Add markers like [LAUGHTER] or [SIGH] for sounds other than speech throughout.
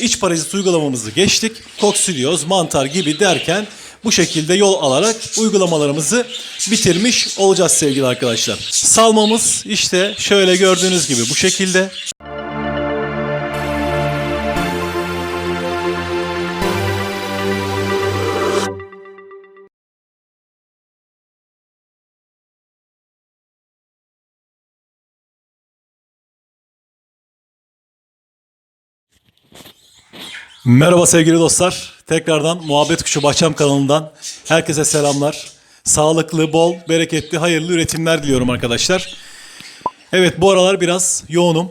İç parazit uygulamamızı geçtik. Koksidioz, mantar gibi derken bu şekilde yol alarak uygulamalarımızı bitirmiş olacağız sevgili arkadaşlar. Salmamız işte şöyle gördüğünüz gibi bu şekilde. Merhaba sevgili dostlar. Tekrardan Muhabbet Kuşu Bahçem kanalından herkese selamlar. Sağlıklı, bol, bereketli, hayırlı üretimler diliyorum arkadaşlar. Evet bu aralar biraz yoğunum.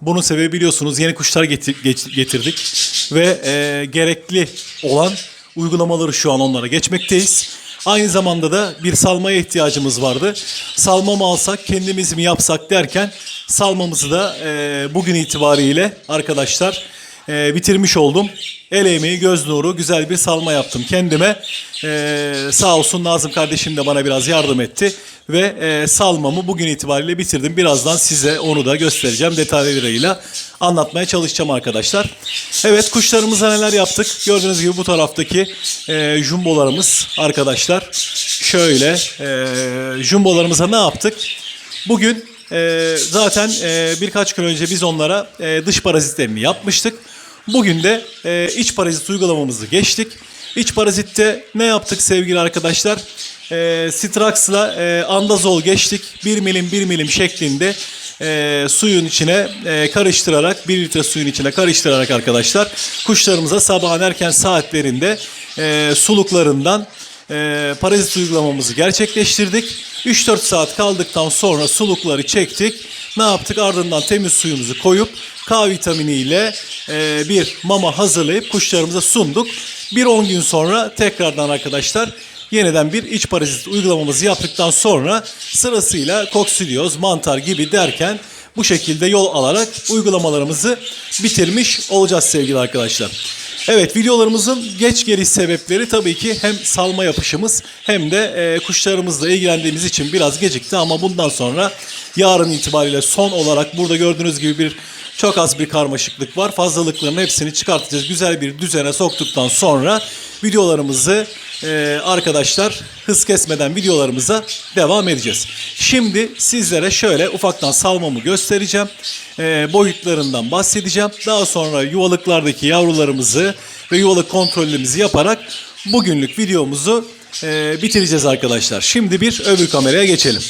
Bunun sebebi biliyorsunuz yeni kuşlar getirdik. Ve e, gerekli olan uygulamaları şu an onlara geçmekteyiz. Aynı zamanda da bir salmaya ihtiyacımız vardı. Salma mı alsak kendimiz mi yapsak derken salmamızı da e, bugün itibariyle arkadaşlar e, bitirmiş oldum. El emeği, göz nuru, güzel bir salma yaptım kendime. E, sağ olsun Nazım kardeşim de bana biraz yardım etti. Ve e, salmamı bugün itibariyle bitirdim. Birazdan size onu da göstereceğim detaylarıyla anlatmaya çalışacağım arkadaşlar. Evet kuşlarımıza neler yaptık? Gördüğünüz gibi bu taraftaki e, jumbolarımız arkadaşlar. Şöyle e, jumbolarımıza ne yaptık? Bugün e, zaten e, birkaç gün önce biz onlara e, dış parazitlerini yapmıştık. Bugün de e, iç parazit uygulamamızı geçtik. İç parazitte ne yaptık sevgili arkadaşlar? E, Strax'la e, andazol geçtik. 1 milim 1 milim şeklinde e, suyun içine e, karıştırarak 1 litre suyun içine karıştırarak arkadaşlar kuşlarımıza sabahın erken saatlerinde e, suluklarından e, parazit uygulamamızı gerçekleştirdik. 3-4 saat kaldıktan sonra sulukları çektik. Ne yaptık? Ardından temiz suyumuzu koyup K vitaminiyle e, bir mama hazırlayıp kuşlarımıza sunduk. Bir 10 gün sonra tekrardan arkadaşlar yeniden bir iç parazit uygulamamızı yaptıktan sonra sırasıyla koksidioz, mantar gibi derken bu şekilde yol alarak uygulamalarımızı bitirmiş olacağız sevgili arkadaşlar. Evet videolarımızın geç geliş sebepleri tabii ki hem salma yapışımız hem de e, kuşlarımızla ilgilendiğimiz için biraz gecikti. Ama bundan sonra yarın itibariyle son olarak burada gördüğünüz gibi bir çok az bir karmaşıklık var. Fazlalıkların hepsini çıkartacağız. Güzel bir düzene soktuktan sonra videolarımızı e, arkadaşlar hız kesmeden videolarımıza devam edeceğiz. Şimdi sizlere şöyle ufaktan salmamı göstereceğim. E, boyutlarından bahsedeceğim. Daha sonra yuvalıklardaki yavrularımızı ve yuvalık kontrollerimizi yaparak bugünlük videomuzu e, bitireceğiz arkadaşlar. Şimdi bir öbür kameraya geçelim.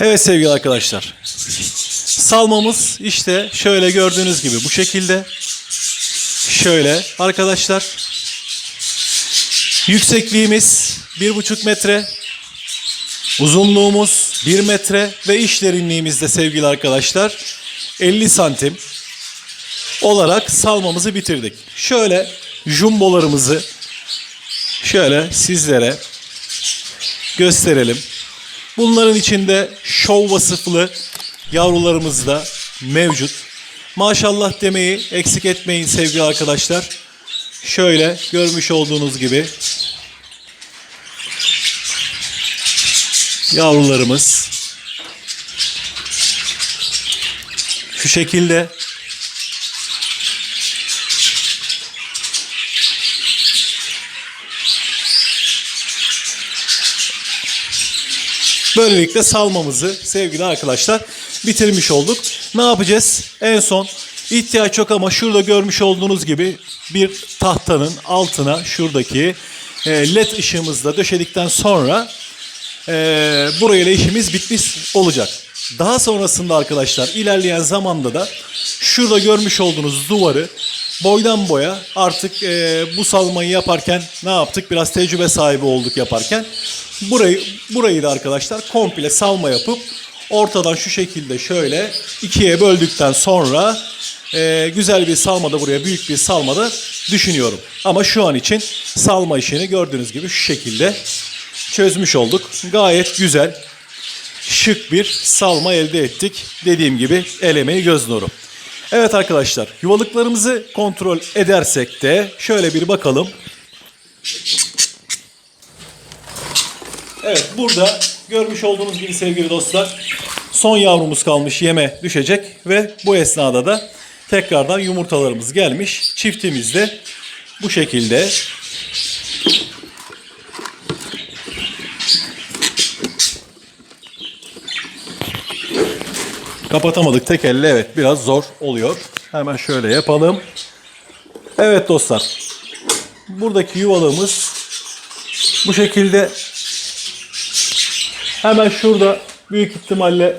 Evet sevgili arkadaşlar. Salmamız işte şöyle gördüğünüz gibi bu şekilde. Şöyle arkadaşlar. Yüksekliğimiz 1,5 metre. Uzunluğumuz 1 metre ve iç derinliğimiz de sevgili arkadaşlar 50 santim olarak salmamızı bitirdik. Şöyle jumbolarımızı şöyle sizlere gösterelim. Bunların içinde şov vasıflı yavrularımız da mevcut. Maşallah demeyi eksik etmeyin sevgili arkadaşlar. Şöyle görmüş olduğunuz gibi yavrularımız şu şekilde Böylelikle salmamızı sevgili arkadaşlar bitirmiş olduk. Ne yapacağız? En son ihtiyaç yok ama şurada görmüş olduğunuz gibi bir tahtanın altına şuradaki e, led ışığımızla döşedikten sonra e, burayla işimiz bitmiş olacak. Daha sonrasında arkadaşlar ilerleyen zamanda da şurada görmüş olduğunuz duvarı boydan boya artık e, bu salmayı yaparken ne yaptık? Biraz tecrübe sahibi olduk yaparken. Burayı burayı da arkadaşlar komple salma yapıp ortadan şu şekilde şöyle ikiye böldükten sonra e, güzel bir salmada buraya büyük bir salmada düşünüyorum. Ama şu an için salma işini gördüğünüz gibi şu şekilde çözmüş olduk. Gayet güzel, şık bir salma elde ettik. Dediğim gibi el emeği göz nuru. Evet arkadaşlar yuvalıklarımızı kontrol edersek de şöyle bir bakalım. Evet burada görmüş olduğunuz gibi sevgili dostlar son yavrumuz kalmış yeme düşecek ve bu esnada da tekrardan yumurtalarımız gelmiş. Çiftimiz de bu şekilde. Kapatamadık tek elle evet biraz zor oluyor. Hemen şöyle yapalım. Evet dostlar. Buradaki yuvalığımız bu şekilde hemen şurada büyük ihtimalle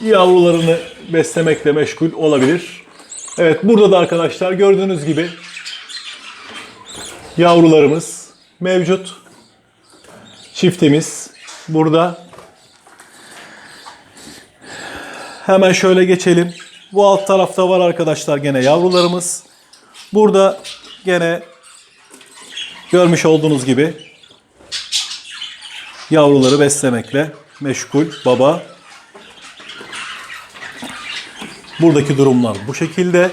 yavrularını beslemekle meşgul olabilir. Evet burada da arkadaşlar gördüğünüz gibi yavrularımız mevcut. Çiftimiz burada. Hemen şöyle geçelim. Bu alt tarafta var arkadaşlar gene yavrularımız. Burada gene görmüş olduğunuz gibi yavruları beslemekle meşgul baba. Buradaki durumlar bu şekilde.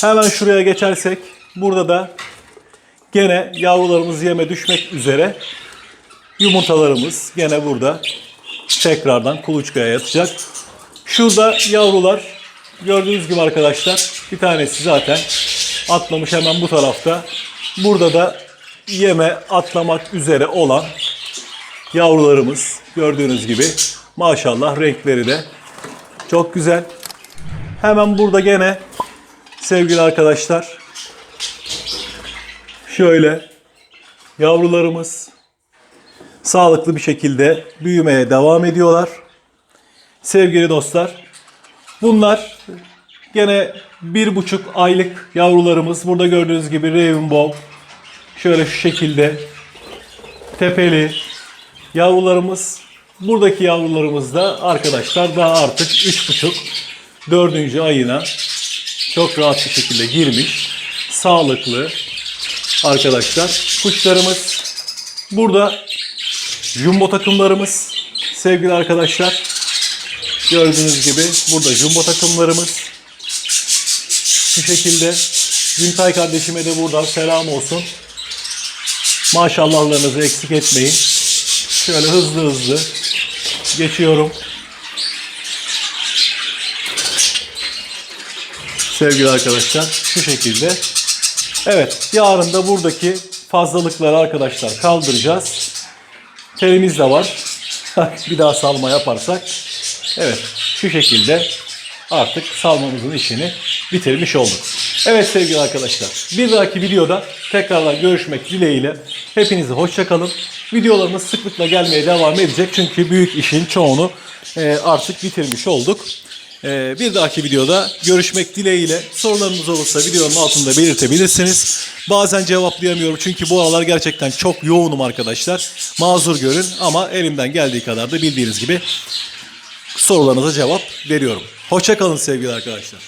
Hemen şuraya geçersek burada da gene yavrularımız yeme düşmek üzere. Yumurtalarımız gene burada tekrardan kuluçkaya yatacak. Şurada yavrular gördüğünüz gibi arkadaşlar bir tanesi zaten atlamış hemen bu tarafta. Burada da yeme atlamak üzere olan yavrularımız gördüğünüz gibi maşallah renkleri de çok güzel. Hemen burada gene sevgili arkadaşlar şöyle yavrularımız sağlıklı bir şekilde büyümeye devam ediyorlar. Sevgili dostlar bunlar gene bir buçuk aylık yavrularımız. Burada gördüğünüz gibi Rainbow şöyle şu şekilde tepeli yavrularımız. Buradaki yavrularımız da arkadaşlar daha artık üç buçuk dördüncü ayına çok rahat bir şekilde girmiş. Sağlıklı arkadaşlar. Kuşlarımız burada jumbo takımlarımız sevgili arkadaşlar. Gördüğünüz gibi burada jumbo takımlarımız şu şekilde. Güntay kardeşime de buradan selam olsun. Maşallahlarınızı eksik etmeyin. Şöyle hızlı hızlı geçiyorum. Sevgili arkadaşlar şu şekilde. Evet yarın da buradaki fazlalıkları arkadaşlar kaldıracağız. Telimiz de var. [LAUGHS] bir daha salma yaparsak. Evet şu şekilde artık salmamızın işini bitirmiş olduk. Evet sevgili arkadaşlar bir dahaki videoda tekrardan görüşmek dileğiyle hepinize hoşçakalın. Videolarımız sıklıkla gelmeye devam edecek çünkü büyük işin çoğunu e, artık bitirmiş olduk. E, bir dahaki videoda görüşmek dileğiyle sorularınız olursa videonun altında belirtebilirsiniz. Bazen cevaplayamıyorum çünkü bu aralar gerçekten çok yoğunum arkadaşlar. Mazur görün ama elimden geldiği kadar da bildiğiniz gibi sorularınıza cevap veriyorum. Hoşçakalın sevgili arkadaşlar.